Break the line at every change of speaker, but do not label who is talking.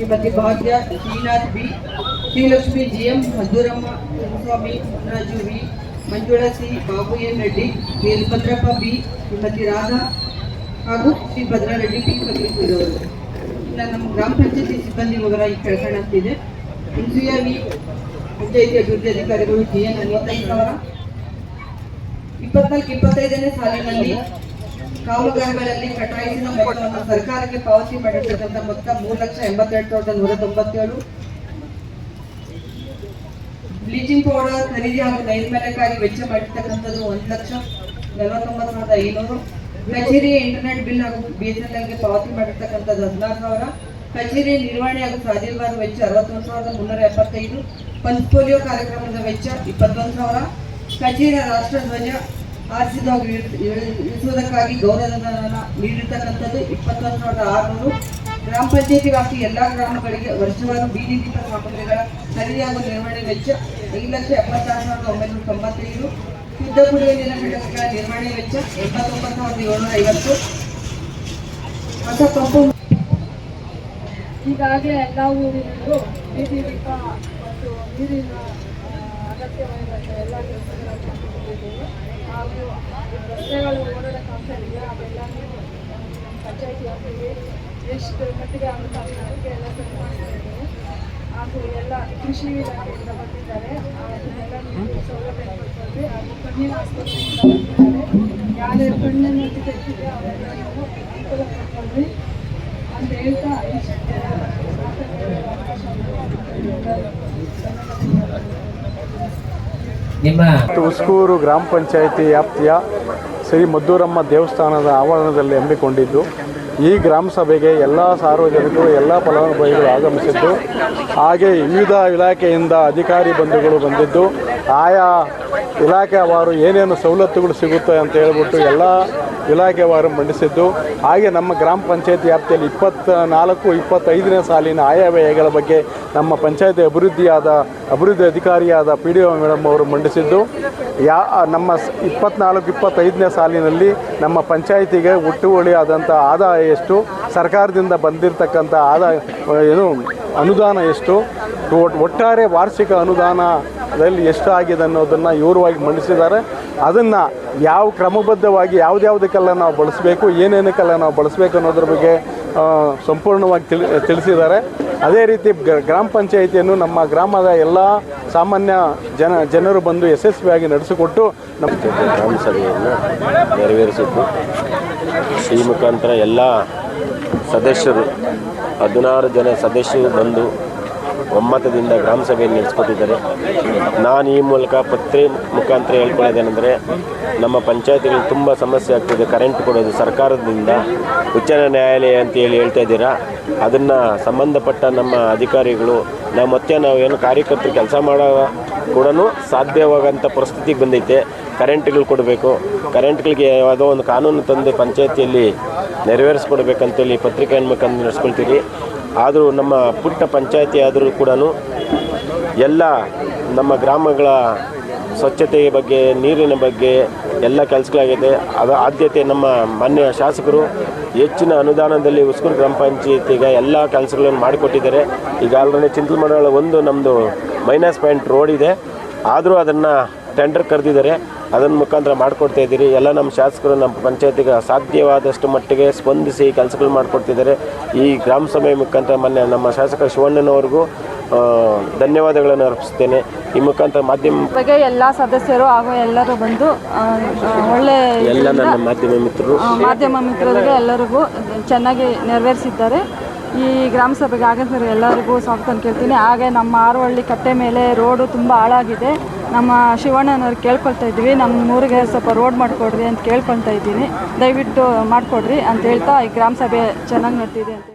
Shrimati Bhagya, Srinath B, Srilakshmi G M Madhuramma Swamy Munaraju V Manjula C, Babu N Reddy Veerabhadrappa B, Shrimati Radha ಹಾಗೂ Shri ಭದ್ರಾರೆಡ್ಡಿ P ಫಕೀರ್ಪುರವರು ಇನ್ನು ನಮ್ಮ ಗ್ರಾಮ ಪಂಚಾಯತಿ ಸಿಬ್ಬಂದಿ ವಿವರ ಈ ಕೆಳಕಣಂತಿದೆ ಹಿಂದುಯ ವಿ ಪಂಚಾಯತಿ ಅಭಿವೃದ್ಧಿ ಅಧಿಕಾರಿಗಳು ಜಿ ಎನ್ ಅನಿತಾ ಅವರ. ಇಪ್ಪತ್ನಾಲ್ಕು, ಇಪ್ಪತ್ತೈದನೇ ಸಾಲಿನಲ್ಲಿ ಕಾಮಗಾರಿಗಳಲ್ಲಿ ಕಟಾಯಿಸಿದ ಮೊತ್ತವನ್ನು ಸರ್ಕಾರಕ್ಕೆ ಪಾವತಿ ಮಾಡಿರ್ತಕ್ಕಂಥ ಮೊತ್ತ ಮೂರು ಲಕ್ಷ ಎಂಬತ್ತೆರಡು ಸಾವಿರದ ನೂರ ತೊಂಬತ್ತೇಳು. ಬ್ಲೀಚಿಂಗ್ ಪೌಡರ್ ಖರೀದಿ ಹಾಗೂ ನೈರ್ಮಲ್ಯಕ್ಕಾಗಿ ವೆಚ್ಚ ಮಾಡಿರ್ತಕ್ಕಂಥದ್ದು ಒಂದು ಲಕ್ಷ ನಲವತ್ತೊಂಬತ್ತು ಸಾವಿರದ ಐನೂರು. ಕಚೇರಿಯ ಇಂಟರ್ನೆಟ್ ಬಿಲ್ ಹಾಗೂ ಬಿ ಎಸ್ ಎನ್ ಎಲ್ಗೆ ಪಾವತಿ ಮಾಡಿರ್ತಕ್ಕಂಥದ್ದು ಹದಿನಾರು ಸಾವಿರ. ಕಚೇರಿಯ ನಿರ್ವಹಣೆ ಹಾಗೂ ಸಾಧ್ಯವಾದ ವೆಚ್ಚ ಅರವತ್ತೊಂದು ಸಾವಿರದ ಮುನ್ನೂರ ಎಪ್ಪತ್ತೈದು. ಪಲ್ಸ್ ಪೋಲಿಯೋ ಕಾರ್ಯಕ್ರಮದ ವೆಚ್ಚ ಇಪ್ಪತ್ತೊಂದು ಸಾವಿರ. ಕಚೇರಿಯ ರಾಷ್ಟ್ರಧ್ವಜ ಆರಿಸಿದ ಹಾಗೂ ಇಳಿಸ್- ಇಳಿ- ಇಳಿಸುವುದಕ್ಕಾಗಿ ಗೌರವಧನ ನೀಡಿರ್ತಕ್ಕಂಥದ್ದು ಇಪ್ಪತ್ತೊಂದು ಸಾವಿರದ ಆರುನೂರು. ಗ್ರಾಮ ಪಂಚಾಯತಿ ವ್ಯಾಪ್ತಿ ಎಲ್ಲ ಗ್ರಾಮಗಳಿಗೆ ವರ್ಷವಾರು ಬೀದಿ ದೀಪ ಸಾಮಗ್ರಿಗಳ ಖರೀದಿ ನಿರ್ವಹಣೆ ವೆಚ್ಚ ಐದು ಲಕ್ಷ ಎಪ್ಪತ್ತಾರು ಸಾವಿರದ ಒಂಬೈನೂರ ತೊಂಬತ್ತೈದು. ಶುದ್ಧ ಕುಡಿಯುವ ನೀರಿನ ಘಟಕಗಳ ನಿರ್ವಹಣೆ ವೆಚ್ಚ ಎಂಬತ್ತೊಂಬತ್ತು ಸಾವಿರದ ಏಳ್ನೂರ ಐವತ್ತು. ಹೊಸ ಪಂಪು
ಈಗಾಗಲೇ ಎಲ್ಲ ಊರಿನಲ್ಲೂ ಬೀದಿ ದೀಪ ಮತ್ತು ನೀರಿನ ಆ, ಅಗತ್ಯವಾದ ಎಲ್ಲ ಕೆಲಸಗಳನ್ನು ಮಾಡಿಕೊಂಡಿದ್ದೇವೆ ಹಾಗೂ ರಸ್ತೆಗಳು ಓಡಾಡೋಕ್ಕಾಗ್ತಾ ಇಲ್ಲ ಅವೆಲ್ಲನೂ ನಮ್ಮ ಪಂಚಾಯತಿ ಎಷ್ಟು ಮಟ್ಟಿಗೆ ಆಗುತ್ತೆ ಎಲ್ಲ ಸರಿ ಮಾಡ್ತಾ ಇದ್ದೇವೆ ಹಾಗೂ ಎಲ್ಲ ಕೃಷಿ ಇಲಾಖೆಯಿಂದ ಬಂದಿದ್ದಾರೆ. ಅದನ್ನೆಲ್ಲ ನೀವು ಸೌಲಭ್ಯ ಕೊಡ್ತೀವಿ. ಹಾಗೂ ಕಣ್ಣಿನ ಆಸ್ಪತ್ರೆಯಿಂದ ಬಂದಿದ್ದಾರೆ. ಯಾರ್ಯಾರು ಕಣ್ಣನ್ನು ತೆಗೆದಿದೆ ಅವರೆಲ್ಲ ನಾವು ಅನುಕೂಲ ಕೊಡ್ತೀವಿ ಅಂತ ಹೇಳ್ತಾ ಇಷ್ಟು
ಮತ್ತು ಗ್ರಾಮ ಪಂಚಾಯಿತಿ ವ್ಯಾಪ್ತಿಯ ಶ್ರೀ ಮದ್ದೂರಮ್ಮ ದೇವಸ್ಥಾನದ ಆವರಣದಲ್ಲಿ ಹಮ್ಮಿಕೊಂಡಿದ್ದು. ಈ ಗ್ರಾಮ ಸಭೆಗೆ ಎಲ್ಲ ಸಾರ್ವಜನಿಕರು ಎಲ್ಲ ಫಲಾನುಭವಿಗಳು ಆಗಮಿಸಿದ್ದು, ಹಾಗೆ ವಿವಿಧ ಇಲಾಖೆಯಿಂದ ಅಧಿಕಾರಿ ಬಂಧುಗಳು ಬಂದಿದ್ದು, ಆಯಾ ಇಲಾಖೆವಾರು ಏನೇನು ಸವಲತ್ತುಗಳು ಸಿಗುತ್ತೆ ಅಂತ ಹೇಳ್ಬಿಟ್ಟು ಎಲ್ಲ ಇಲಾಖೆವಾರು ಮಂಡಿಸಿದ್ದು. ಹಾಗೆ ನಮ್ಮ ಗ್ರಾಮ ಪಂಚಾಯತ್ ವ್ಯಾಪ್ತಿಯಲ್ಲಿ ಇಪ್ಪತ್ತ ನಾಲ್ಕು ಇಪ್ಪತ್ತೈದನೇ ಸಾಲಿನ ಆಯವ್ಯಯಗಳ ಬಗ್ಗೆ ನಮ್ಮ ಪಂಚಾಯತ್ ಅಭಿವೃದ್ಧಿಯಾದ, ಅಭಿವೃದ್ಧಿ ಅಧಿಕಾರಿಯಾದ ಪಿ ಡಿ ಒ ಮೇಡಮ್ ಅವರು ಮಂಡಿಸಿದ್ದು. ಯಾ, ನಮ್ಮ ಇಪ್ಪತ್ನಾಲ್ಕು, ಇಪ್ಪತ್ತೈದನೇ ಸಾಲಿನಲ್ಲಿ ನಮ್ಮ ಪಂಚಾಯಿತಿಗೆ ಹುಟ್ಟುವಳಿ ಆದಂಥ ಆದಾಯ ಎಷ್ಟು? ಸರ್ಕಾರದಿಂದ ಬಂದಿರತಕ್ಕಂಥ ಆದಾಯ, ಏನು, ಅನುದಾನ ಎಷ್ಟು? ಒಟ್- ಒಟ್ಟಾರೆ ವಾರ್ಷಿಕ ಅನುದಾನದಲ್ಲಿ ಎಷ್ಟಾಗಿದೆ ಅನ್ನೋದನ್ನು ಇವರವಾಗಿ ಮಂಡಿಸಿದ್ದಾರೆ. ಅದನ್ನು ಯಾವ ಕ್ರಮಬದ್ಧವಾಗಿ ಯಾವುದ್ಯಾವುದಕ್ಕೆಲ್ಲ ನಾವು ಬಳಸಬೇಕು ಏನೇನಕ್ಕೆಲ್ಲ ನಾವು ಬಳಸಬೇಕು ಅನ್ನೋದ್ರ ಬಗ್ಗೆ ಸಂಪೂರ್ಣವಾಗಿ ತಿಳಿ, ತಿಳಿಸಿದ್ದಾರೆ. ಅದೇ ರೀತಿ ಗ್ರಾಮ ಪಂಚಾಯಿತಿಯನ್ನು ನಮ್ಮ ಗ್ರಾಮದ ಎಲ್ಲ ಸಾಮಾನ್ಯ ಜನ, ಜನರು ಬಂದು ಯಶಸ್ವಿಯಾಗಿ ನಡೆಸಿಕೊಟ್ಟು ನಮ್ಮ
ಗ್ರಾಮ ಸಭೆಯನ್ನು ನೆರವೇರಿಸಿದ್ದು. ಈ ಮುಖಾಂತರ ಎಲ್ಲ ಸದಸ್ಯರು, ಹದಿನಾರು ಜನ ಸದಸ್ಯರು ಬಂದು ಒಮ್ಮತದಿಂದ ಗ್ರಾಮ ಸಭೆಯನ್ನು ನಿಲ್ಲಿಸ್ಕೊಟ್ಟಿದ್ದಾರೆ ನಾನು ಈ ಮೂಲಕ ಪತ್ರೆ ಮುಖಾಂತರ ಹೇಳ್ಕೊಳ್ಳೋದೇನೆಂದರೆ ನಮ್ಮ ಪಂಚಾಯತ್ಗಳಿಗೆ ತುಂಬ ಸಮಸ್ಯೆ ಆಗ್ತಿದೆ. ಕರೆಂಟ್ ಕೊಡೋದು ಸರ್ಕಾರದಿಂದ ಉಚ್ಚ ನ್ಯಾಯಾಲಯ ಅಂತ ಹೇಳಿ ಹೇಳ್ತಾ ಇದ್ದೀರಾ. ಅದನ್ನು ಸಂಬಂಧಪಟ್ಟ ನಮ್ಮ ಅಧಿಕಾರಿಗಳು, ನಾವು ಮತ್ತೆ ನಾವು ಏನು ಕಾರ್ಯಕರ್ತರು ಕೆಲಸ ಮಾಡೋ ಕೂಡ ಸಾಧ್ಯವಾಗಂಥ ಪರಿಸ್ಥಿತಿಗೆ ಬಂದೈತೆ. ಕರೆಂಟ್ಗಳು ಕೊಡಬೇಕು. ಕರೆಂಟ್ಗಳಿಗೆ ಯಾವುದೋ ಒಂದು ಕಾನೂನು ತಂದು ಪಂಚಾಯತಿಯಲ್ಲಿ ನೆರವೇರಿಸ್ಕೊಡ್ಬೇಕಂತೇಳಿ ಪತ್ರಿಕೆಯನ್ನು ಮುಖಾಂತರ ನಡೆಸ್ಕೊಳ್ತೀರಿ. ಆದರೂ ನಮ್ಮ ಪುಟ್ಟ ಪಂಚಾಯತಿ ಆದರೂ ಕೂಡ ಎಲ್ಲ ನಮ್ಮ ಗ್ರಾಮಗಳ ಸ್ವಚ್ಛತೆಯ ಬಗ್ಗೆ, ನೀರಿನ ಬಗ್ಗೆ ಎಲ್ಲ ಕೆಲಸಗಳಾಗಿದೆ. ಅದು ಆದ್ಯತೆ ನಮ್ಮ ಮಾನ್ಯ ಶಾಸಕರು ಹೆಚ್ಚಿನ ಅನುದಾನದಲ್ಲಿ ಉಸ್ಕೂರು ಗ್ರಾಮ ಪಂಚಾಯತಿಗೆ ಎಲ್ಲ ಕೆಲಸಗಳನ್ನು ಮಾಡಿಕೊಟ್ಟಿದ್ದಾರೆ. ಈಗ ಆಲ್ರೆಡಿ ಚಿಂತಲಮಂಡಲ ಒಂದು ನಮ್ಮದು ಮೈನಸ್ ಪಾಯಿಂಟ್ ರೋಡ್ ಇದೆ. ಆದರೂ ಅದನ್ನು ಟೆಂಡರ್ ಕರೆದಿದ್ದಾರೆ ಅದನ್ನ ಮುಖಾಂತರ ಮಾಡಿಕೊಡ್ತಾ ಇದ್ದೀರಿ. ಎಲ್ಲ ನಮ್ಮ ಶಾಸಕರು ನಮ್ಮ ಪಂಚಾಯತಿಗೆ ಸಾಧ್ಯವಾದಷ್ಟು ಮಟ್ಟಿಗೆ ಸ್ಪಂದಿಸಿ ಕೆಲಸಗಳು ಮಾಡಿಕೊಡ್ತಿದ್ದಾರೆ. ಈ ಗ್ರಾಮ ಸಭೆ ಮುಖಾಂತರ ಮೊನ್ನೆ ನಮ್ಮ ಶಾಸಕ ಶಿವಣ್ಣನವ್ರಿಗೂ ಧನ್ಯವಾದಗಳನ್ನು ಅರ್ಪಿಸ್ತೇನೆ ಈ ಮುಖಾಂತರ ಮಾಧ್ಯಮ
ಬಗ್ಗೆ ಎಲ್ಲ ಸದಸ್ಯರು ಹಾಗೂ ಎಲ್ಲರೂ ಬಂದು ಒಳ್ಳೆ
ಎಲ್ಲ ನನ್ನ ಮಾಧ್ಯಮ ಮಿತ್ರರು
ಮಾಧ್ಯಮ ಮಿತ್ರರಿಗೆ ಎಲ್ಲರಿಗೂ ಚೆನ್ನಾಗಿ ನೆರವೇರಿಸಿದ್ದಾರೆ. ಈ ಗ್ರಾಮ ಸಭೆಗೆ ಆಗಮಿಸಿರೋ ಎಲ್ಲರಿಗೂ ಸ್ವಾಗತ ಕೇಳ್ತೀನಿ. ಹಾಗೆ ನಮ್ಮ ಆರವಳ್ಳಿ ಕಟ್ಟೆ ಮೇಲೆ ರೋಡು ತುಂಬ ಹಾಳಾಗಿದೆ. ನಮ್ಮ ಶಿವಣ್ಣನವ್ರು ಕೇಳ್ಕೊಳ್ತಾ ಇದ್ವಿ ನಮ್ಮ ಊರಿಗೆ ಸ್ವಲ್ಪ ರೋಡ್ ಮಾಡಿಕೊಡ್ರಿ ಅಂತ ಕೇಳ್ಕೊಳ್ತಾ ಇದ್ದೀನಿ. ದಯವಿಟ್ಟು ಮಾಡಿಕೊಡ್ರಿ ಅಂತ ಹೇಳ್ತಾ ಈ ಗ್ರಾಮ ಸಭೆ ಚೆನ್ನಾಗಿ ನಡ್ತಿದೆ ಅಂತ